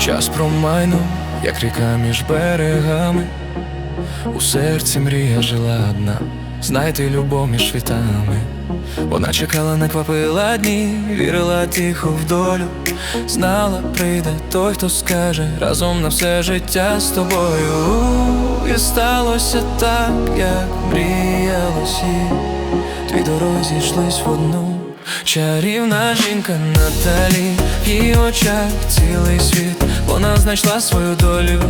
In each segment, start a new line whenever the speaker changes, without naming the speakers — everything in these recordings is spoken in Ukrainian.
Час промайнув, як ріка між берегами. У серці мрія жила одна, знайти любов між світами. Вона чекала, не квапила дні, вірила тихо в долю, знала, прийде той, хто скаже разом на все життя з тобою. І сталося так, як мріялось і Твій дорозі йшлись в одну Чарівна жінка Наталі В її очах цілий світ Вона знайшла свою долю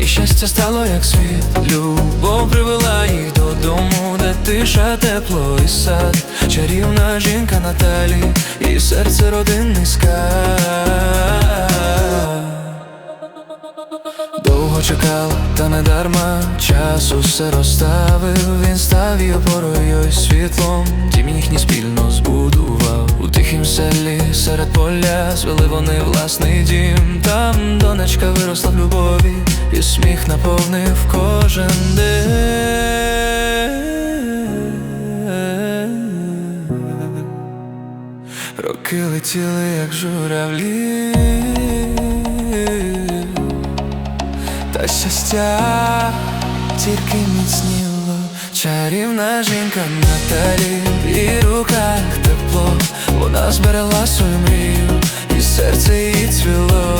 І щастя стало як світ. Любов привела їх додому, де тиша, тепло і сад. Чарівна жінка Наталі І серце родинний скат Довго чекала, та не дарма час усе розставив, він став її опорою світлом, дім їхній спільно збудував. У тихім селі серед поля звели вони власний дім. Там донечка виросла в любові, і сміх наповнив кожен день. Роки летіли, як журавлі, та щастя тільки міцніло. Чарівна жінка Наталі, в її руках тепло, вона зберегла свою мрію, і серце її цвіло.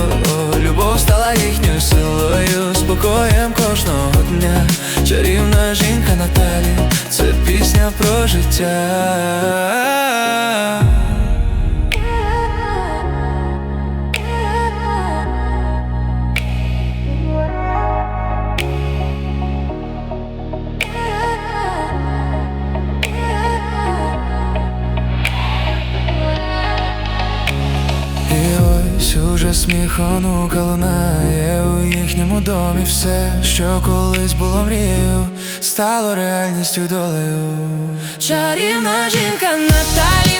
Любов стала їхньою силою, спокоєм кожного дня. Чарівна жінка Наталі, це пісня про життя. Уже лунає у їхньому домі все, що колись було мрією, стало реальністю долею.
Чарівна жінка Наталі